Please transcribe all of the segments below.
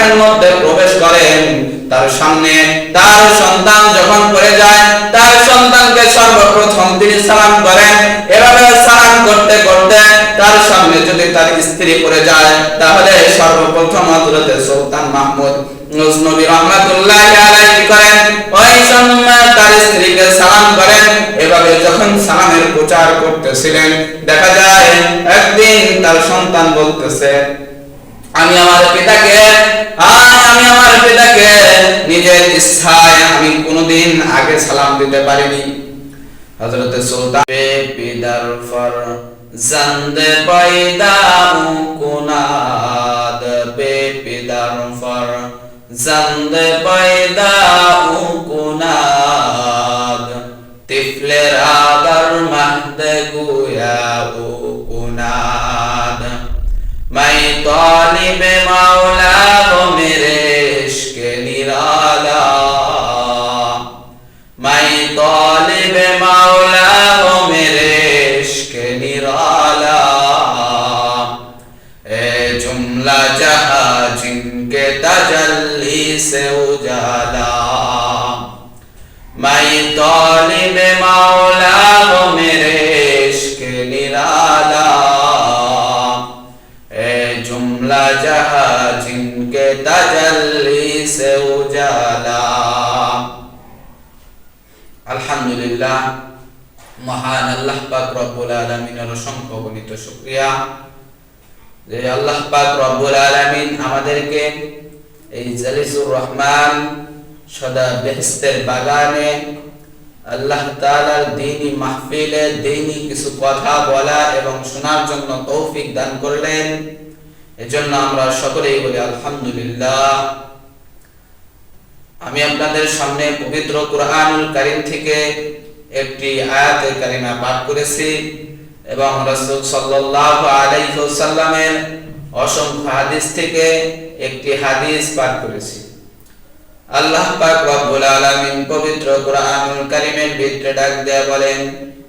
ঘরের মধ্যে প্রবেশ করেন, তার সামনে তার সন্তান যখন পড়ে যায়, তার সন্তানকে সর্বপ্রথম তিনি সালাম করেন। এভাবে সালাম করতে করতে তার সামনে যদি তার স্ত্রী পড়ে যায়, তাহলে সর্বপ্রথম হযরতে সুলতান মাহমুদ নবী রহমাতুল্লাহ আলাইহি করেন। ওই সময় তার স্ত্রীকে সালাম করেন। এভাবে যখন সালামের প্রচার করতেছিলেন, দেখা যায় একদিন তার সন্তান বলতেছে আমি আমার পিতাকে আমি আমার পিতাকে নিজের ইচ্ছায় আমি কোনোদিন আগে সালাম দিতে পারিনি। হযরত সুলতান পিদার ফর পিদার ফর وجلي سوجادا میں طالب مولا ہوں میرے عشق نرالا اے جملہ جہاں جن کے تجلی سے اجالا আলহামদুলিল্লাহ মহান আল্লাহ পাক রব্বুল আলমিনের অসংখ্য গণিত শুক্রিয়া যে আল্লাহ পাক রব্বুল আলমিন আমাদেরকে এই জালিসুর রহমান সদা বেহেস্তের বাগানে আল্লাহ তাআলার দ্বীনি মাহফিলে দ্বীনি কিছু কথা বলা এবং শোনার জন্য তৌফিক দান করলেন। এজন্য আমরা সকলেই বলি আলহামদুলিল্লাহ। আমি আপনাদের সামনে পবিত্র কুরআনুল কারীম থেকে একটি আয়াতে কারিমা পাঠ করেছি এবং রাসূল সাল্লাল্লাহু আলাইহি ওয়াসাল্লামের অসংখ্য হাদিস থেকে একটি হাদিস পাঠ করেছি। আল্লাহ পাক রব্বুল আলামিন পবিত্র কুরআনুল কারীমের ভিতরে ডাক দেয়া বলেন,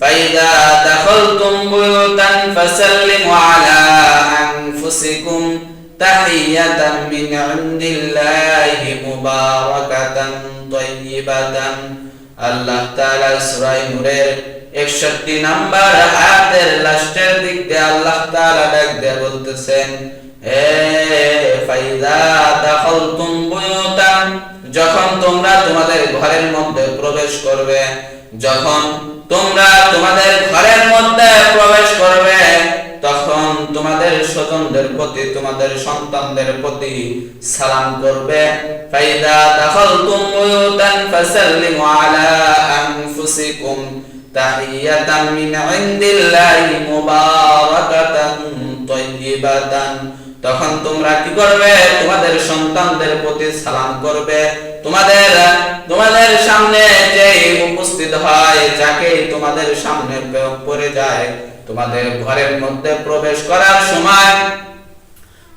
ফাইদা দাখালতুম বুয়ুতান ফাসাল্লিমু আলা আনফুসিকুম মিন ইনদিল্লাহি মুবারাকাতান তাইয়িবাতান আল্লাহ তাআলা সূরা নূরের 61 নাম্বার আয়াতের লাস্টের দিক দিয়ে আল্লাহ তাআলা ডাক দিয়ে বলতেছেন, হে ফাইদা দাখালতুম বুয়ুতান যখন তোমরা তোমাদের ঘরের মধ্যে প্রবেশ করবে, যখন তোমরা তোমাদের ঘরের মধ্যে প্রবেশ করবে, তখন তোমাদের স্বজনদের প্রতি, তোমাদের সন্তানদের প্রতি সালাম করবে। ফাইদা দাখালতুম বুয়ুতান ফাসাল্লিমু আলা আনফুসিকুম। তখন তোমরা কি করবে? তোমাদের সন্তানদের প্রতি সালাম করবে। তোমাদের তোমাদের সামনে যে উপস্থিত হয়, যাকে তোমাদের সামনে পড়ে যায়, তোমাদের ঘরের মধ্যে প্রবেশ করার সময়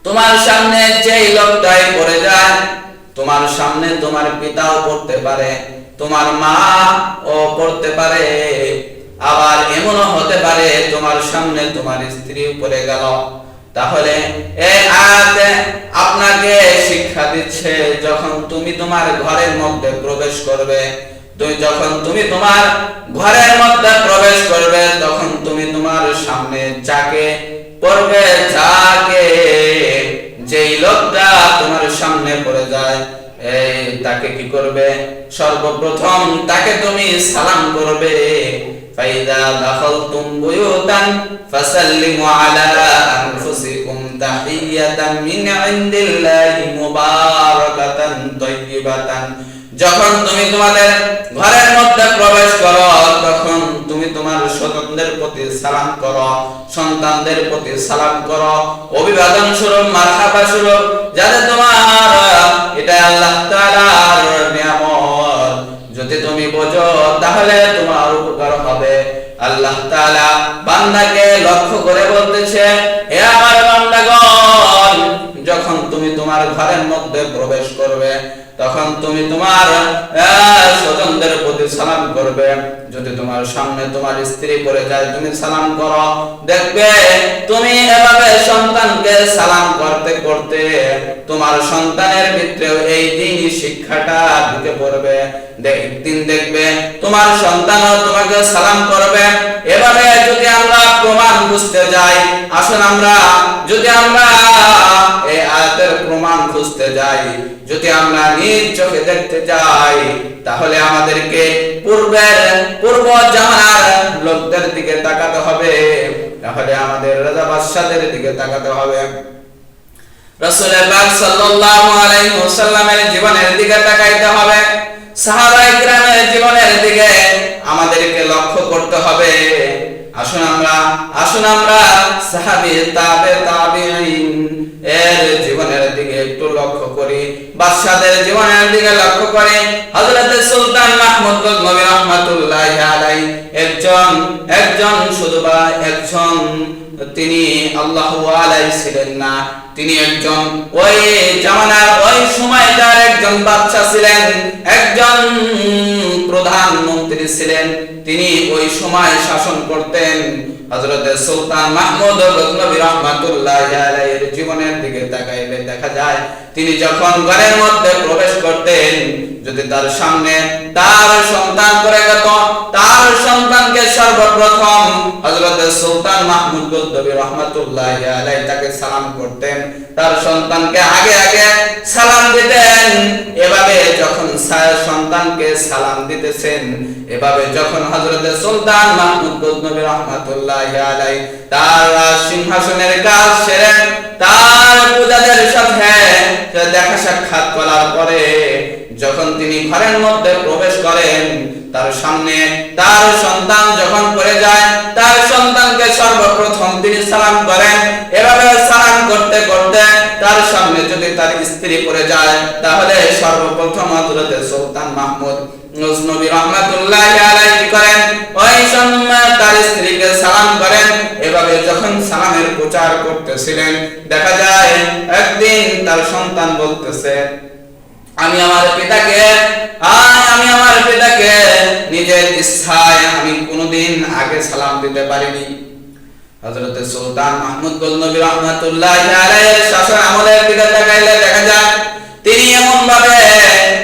তোমার সামনে যেই লোকটাই পড়ে যায়, তোমার সামনে তোমার পিতাও পড়তে পারে। তোমার মা ও পড়তে পারে, আবার এমনও হতে পারে তোমার সামনে তোমার স্ত্রী পড়ে গেল। তাহলে আপনাকে শিক্ষা দিচ্ছে, যখন তুমি তোমার ঘরের মধ্যে প্রবেশ করবে যখন তুমি তোমার ঘরের মধ্যে প্রবেশ করবে, তখন তুমি তোমার সামনে যাকে পড়বে, যাকে যেই লোকটা তোমার সামনে পড়ে যায় এই তাকে কি করবে? সর্বপ্রথম তাকে তুমি সালাম করবে। ফাইদা দাখালতুম বুয়ুতান ফাসাল্লিমু আলা আনফুসিকুম তাহিয়াতান মিন ইনদিল্লাহি মুবারাকাতান যখন তুমি তোমাদের ঘরের মধ্যে প্রবেশ করো তুমি তোমার স্বজনদের প্রতি সালাম করো, সন্তানদের প্রতি সালাম করো, অভিবাদন স্বরূপ, মারহাবা স্বরূপ, যাতে তোমার এটা আল্লাহ তাআলার নিয়ামত। যদি তুমি বোঝো, তাহলে তোমার উপকার হবে। আল্লাহ তাআলা বান্দাকে লক্ষ্য করে বলতেছে হে আমার বান্দাগণ তোমার ঘরের মধ্যে প্রবেশ করবে, তখন তুমি তোমার স্বজনদের প্রতি সালাম করবে। যদি তোমার সামনে তোমার স্ত্রী পড়ে যায়, তুমি সালাম করো। দেখবে তুমি এভাবে সন্তানকে সালাম করতে করতে তোমার সন্তানের ভিতরেও এই দিনই শিক্ষাটা ঢুকে পড়বে। একদিন দেখবে তোমার সন্তানও তোমাকে সালাম করবে। এভাবে যদি আমরা প্রমাণ বুঝতে যাই, আসুন আমরা, যদি আমরা এই আয়াতের প্রমাণ খুঁজতে যাই। যদি আমরা নিজ চোখে দেখতে যাই, তাহলে আমাদেরকে পূর্বের পূর্ব জামানার লোকদের দিকে তাকাতে হবে। তাহলে আমাদের রাজা বাদশাদের দিকে তাকাতে হবে। সাল্লাল্লাহু আলাইহি ওয়াসাল্লামের জীবনের দিকে তাকাইতে হবে। সাহাবায়ে কিরামের জীবনের দিকে আমাদেরকে লক্ষ্য করতে হবে। আসুন আমরা আসুন আমরা সাহাবি তাবে তাবেঈন। এর জীবনের দিকে একটু লক্ষ্য করি, বাদশাদের জীবনের দিকে লক্ষ্য করি। হযরত সুলতান মাহমুদ গজনবী রাহমাতুল্লাহি আলাইহি, একজন একজন শুধু বা একজন তিনি আল্লাহ ছিলেন না। তিনি একজন ওই জামানার ওই সময়কার একজন বাদশা ছিলেন, একজন প্রধানমন্ত্রী ছিলেন। তিনি ওই সময় শাসন করতেন। হযরত সুলতান মাহমুদ গজনবী রাহমাতুল্লাহ আলাইহির জীবনের দিকে তাকাইলে দেখা যায়, তিনি যখন ঘরের মধ্যে প্রবেশ করতেন যদি তার সামনে তার সন্তান করে গেত, তার সন্তানকে সর্বপ্রথম হযরত সুলতান মাহমুদ গজনবী রাহমাতুল্লাহ আলাইহি তাকে সালাম করতেন। তার সন্তানকে আগে আগে সালাম দিতেন। এভাবে যখন সন্তানকে সালাম দিতেছেন, এভাবে যখন হযরত সুলতান মাহমুদ গজনবী রাহমাতুল্লাহ আলাইহি তার সিংহাসনের কাজ সেরে তার পূজাদের সাথে দেখা সাক্ষাৎ করার পরে যখন তিনি ঘরের মধ্যে প্রবেশ করেন, তার সামনে তার সন্তান যখন পড়ে যায়, তার সন্তানকে সর্বপ্রথম তিনি সালাম করেন। এভাবে সালাম করতে করতে তার সামনে যদি তার স্ত্রী পড়ে যায়, তাহলে সর্বপ্রথম হযরত সুলতান মাহমুদ নবী রহমাতুল্লাহ আলাইহি করেন। ওই সময় তার স্ত্রীকে সালাম করেন। এভাবে যখন সালামের প্রচার করতেছিলেন, দেখা যায় একদিন তার সন্তান বলতেছে আমি আমার পিতাকে আজ আমি আমার পিতাকে, নিজের ইচ্ছায় আমি কোনোদিন আগে সালাম দিতে পারিনি। হযরত সুলতান মাহমুদ গজনবী রাহমাতুল্লাহ আলাইহির শাসন আমলের দিকে তাকাইলে দেখা যায়, তিনি এমন ভাবে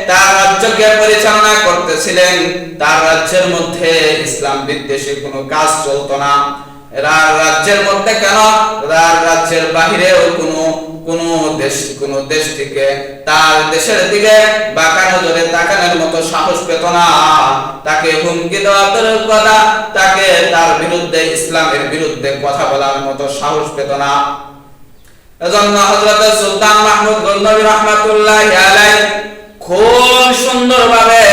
তার রাজ্যকে পরিচালনা করতেছিলেন, তার রাজ্যের মধ্যে ইসলাম বিদ্বেষী কোনো কাজ চলতো না। রাজ্যের মধ্যে কেন? রাজ্যের বাহিরেও কোনো, কোন দেশ কোন দেশ থেকে তার দেশের দিকে বাঁকা নজরে তাকানোর মতো সাহস পেত না। তাকে হুমকি দেওয়া কথা তাকে তার বিরুদ্ধে, ইসলামের বিরুদ্ধে কথা বলার মতো সাহস পেত না। এজন্য হযরত সুলতান মাহমুদ গজনবী রাহমাতুল্লাহ আলাইহি খুব সুন্দরভাবে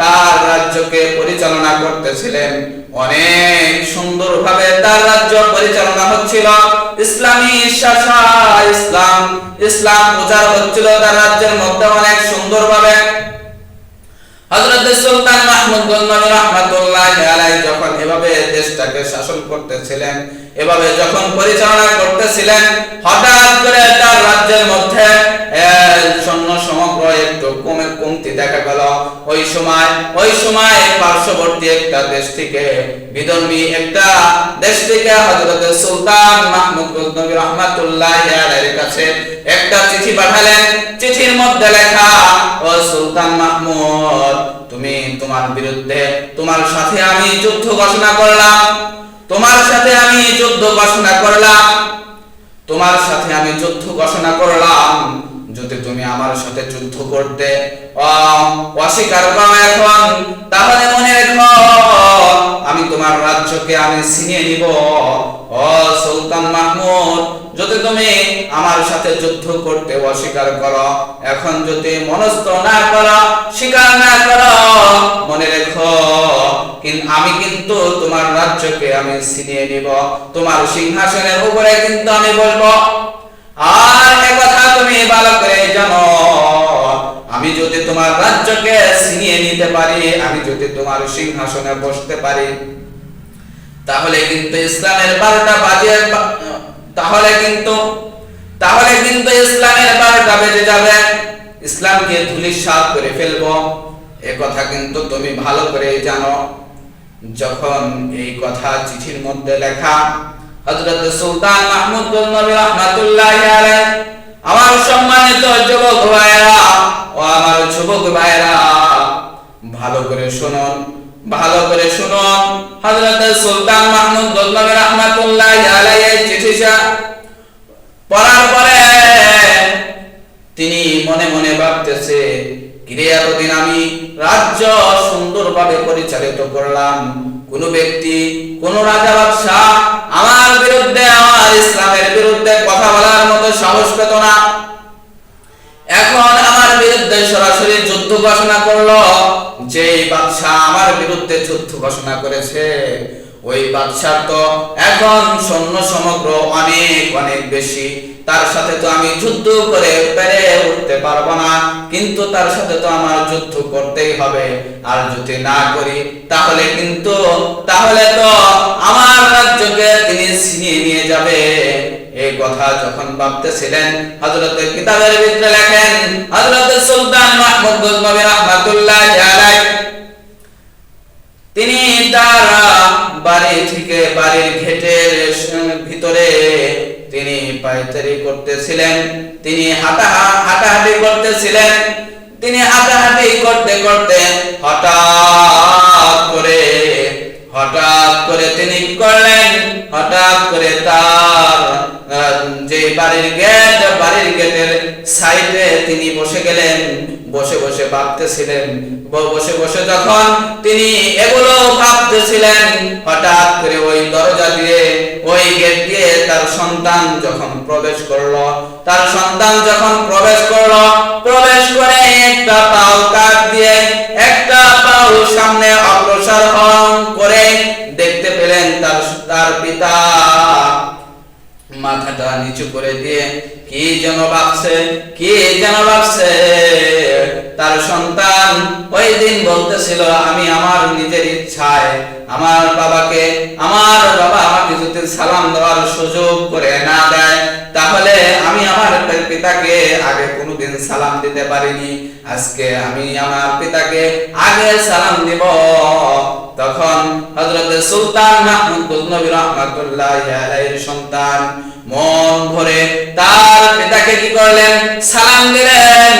তার রাজ্যকে পরিচালনা করতেছিলেন। অনেক সুন্দরভাবে তার রাজ্য পরিচালনা হচ্ছিল। ইসলামী শাসা ইসলাম ইসলাম প্রচার হচ্ছিল তার রাজ্যের মধ্যে অনেক সুন্দরভাবে। হযরত সুলতান মাহমুদ গজনবী রাহমাতুল্লাহ আলাইহি যখন এভাবে দেশটাকে শাসন করতেছিলেন, এভাবে যখন পরিচালনা করতেছিলেন, হঠাৎ করে তার রাজ্যের মধ্যে সৈন্য সমগ্র একটু কমে কমতি দেখা গেল। ওই সময় ওই সময় পার্শ্ববর্তী একটা দেশ থেকে বিধর্মী একটা দেশ থেকে হযরত সুলতান মাহমুদ গজনবী রাহমাতুল্লাহ আলাইহির কাছে একটা চিঠি পাঠালেন। চিঠির মধ্যে লেখা, ও সুলতান মাহমুদ তুমি তোমার বিরুদ্ধে, তোমার সাথে আমি যুদ্ধ ঘোষণা করলাম, তোমার সাথে আমি যুদ্ধ ঘোষণা করলাম, তোমার সাথে আমি যুদ্ধ ঘোষণা করলাম। যদি তুমি আমার সাথে যুদ্ধ করতে অস্বীকার করো এখন, তাহলে মনে রেখো, আমি তোমার রাজ্যকে আমি ছিনিয়ে নিব। ও সুলতান মাহমুদ, যদি তুমি আমার সাথে যুদ্ধ করতে অস্বীকার করো, এখন যদি মনস্থ না করো, স্বীকার না করো, মনে রেখো আমি কিন্তু তোমার রাজ্যকে আমি ছিনিয়ে নিব, তোমার সিংহাসনের উপরে কিন্তু আমি বলব, আর কথা তুমি ভালো করে জানো, আমি যদি তোমার রাজ্যকে ছিনিয়ে নিতে পারি, আমি যদি তোমার সিংহাসনে বসতে পারি তাহলে কিন্তু ইসলামের বারোটা বাজে তাহলে কিন্তু তাহলে কিন্তু ইসলামের বারোটা বেজে যাবে। ইসলামকে ধুলিসাৎ করে ফেলব। এ কথা কিন্তু তুমি ভালো করে জানো। যখন এই কথা চিঠির মধ্যে লেখা, হযরত সুলতান মাহমুদ নবী রাহমাতুল্লাহি আলাইহি, আমার সম্মানিত যুবক ভাইরা ও আমার যুবক ভাইরা ভালো করে শুনুন। ভালো করে শুনুন হযরত সুলতান মাহমুদ নবী রাহমাতুল্লাহি আলাইহি চিঠিটা পড়ার পরে তিনি মনে মনে ভাবতেছে, কিরে এতদিন আমি রাজ্য সুন্দরভাবে পরিচালিত করলাম। কোন ব্যক্তি, কোন রাজা বাদশাহ আমার বিরুদ্ধে, আমার ইসলামের বিরুদ্ধে কথা বলার মতো সাহস পেত না। এখন আমার বিরুদ্ধে সরাসরি যুদ্ধ ঘোষণা করল। যে বাদশাহ আমার বিরুদ্ধে যুদ্ধ ঘোষণা করেছে, ওই বাদশার তো এখন সৈন্য সমগ্র অনেক অনেক বেশি। তার সাথে তো আমি যুদ্ধ করে পেরে উঠতে পারব না, কিন্তু তার সাথে তো আমার যুদ্ধ করতেই হবে। আর যদি না করি, তাহলে কিন্তু, তাহলে তো আমার রাজ্যকে তিনি ছিনিয়ে নিয়ে যাবে। এই কথা যখন ভাবতেছিলেন হযরত কিতাবের ভিতরে লেখেন হযরত সুলতান মাহমুদ গজনবী রাহমাতুল্লাহ আলাইহি। তিনি তার বাড়ি থেকে বাড়ির ঘেটের ভিতরে তিনি করতেছিলেন, তিনি হাঁটা হাঁটাহাঁটি করতেছিলেন, তিনি হাঁটাহাঁটি করতে করতে হঠাৎ করে হঠাৎ করে তিনি করলেন? হঠাৎ করে তার বাড়ির গেট, বাড়ির গেটের সাইডে তিনি বসে গেলেন, বসে বসে ভাবতেছিলেন। বসে বসে যখন তিনি এগুলো ভাবতেছিলেন, হঠাৎ করে ওই দরজা দিয়ে, ওই গেট দিয়ে তার সন্তান যখন প্রবেশ করল, তার সন্তান যখন প্রবেশ করল, প্রবেশ করে একটা পাও কাট দিয়ে একটা পাও সামনে অগ্রসর হন করে দেখতে পেলেন তার তার পিতা মাথাটা নিচু করে দিয়ে, কি যেন ভাবছে, কি যেন ভাবছে? তার সন্তান ওই দিন বলতেছিল, আমি আমার নিজের ইচ্ছায় আমার বাবাকে, আমার বাবা আমাকে যদি সালাম দেওয়ার সুযোগ করে না দেয়, তাহলে আমি আমার পিতাকে আগে কোনোদিন সালাম দিতে পারিনি। আজকে আমি আমার পিতাকে আগে সালাম দিব। তখন হযরত সুলতান মাহমুদ গজনবী রাহমাতুল্লাহি সন্তান মন ভরে তার পিতাকে কি করলেন? সালাম দিলেন।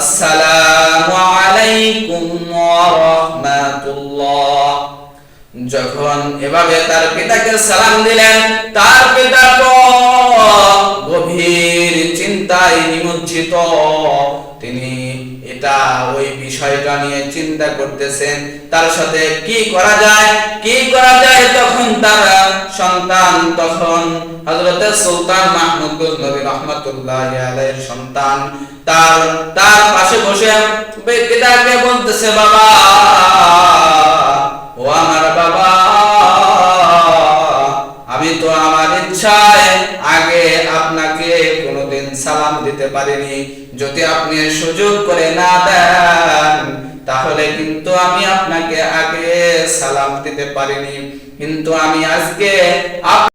আসসালামু আলাইকুম ওয়া রাহমাতুল্লাহ যখন এভাবে তার পিতাকে সালাম দিলেন, তার পিতা তো গভীর চিন্তায় নিমজ্জিত। তিনি এটা ওই বিষয়টা নিয়ে চিন্তা করতেছেন, তার সাথে কি করা যায়? কি করা যায় তখন তার সন্তান তখন হযরত সুলতান মাহমুদ গজনবী রাহমাতুল্লাহ আলাইহির সন্তান। তার তার পাশে বসে পিতাকে বলতেছে, বাবা, ও আমার বাবা, আমি তো আমার ইচ্ছায় আগে আপনাকে কোনোদিন সালাম দিতে পারিনি। যদি আপনি সুযোগ করে না দেন, তাহলে কিন্তু আমি আপনাকে আগে সালাম দিতে পারিনি। কিন্তু আমি আজকে